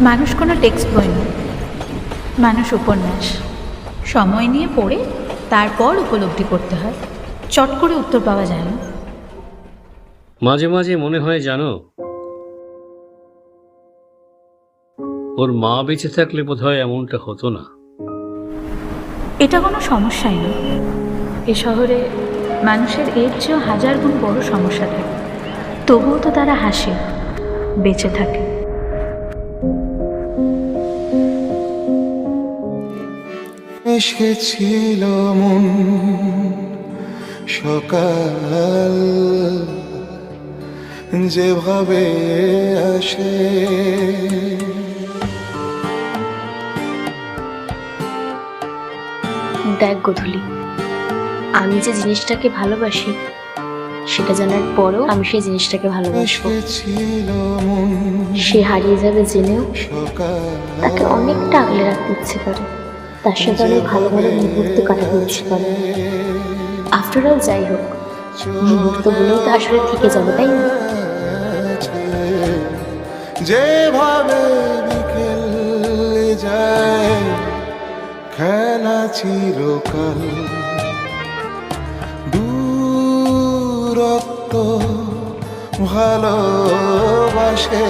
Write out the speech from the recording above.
মানুষ কোনো টেক্সট বই নয় মানুষ উপন্যাস। সময় নিয়ে পড়ে তারপর উপলব্ধি করতে হয়। চট করে উত্তর পাওয়া যায় না। মাঝে মাঝে মনে হয় জানো ওর মা বেঁচে থাকলে বোধহয় এমনটা হতো না। এটা কোনো সমস্যাই না। এ শহরে মানুষের এর চেয়েও হাজার গুণ বড় সমস্যা থাকে। তবুও তো তারা হাসে বেঁচে থাকে। এসেছিল মন সকাল। যেভাবে আসে। দেখ গধূলি আমি যে জিনিসটাকে ভালোবাসি সেটা জানার পরেও আমি সেই জিনিসটাকে ভালোবাসবো। সে হারিয়ে যাবে জেনেও তাকে অনেকটা আগলে রাখতে ইচ্ছে করে। তার সাথে অনেক ভালো ভালো মুহূর্ত কাটাতে করে। আফটার অল যাই হোক মুহূর্তগুলোই তো আসলে থেকে যাবে, তাই না? যেভাবে বিকেল যায়, খেলা চিরকাল, দূরত্ব ভালোবাসে।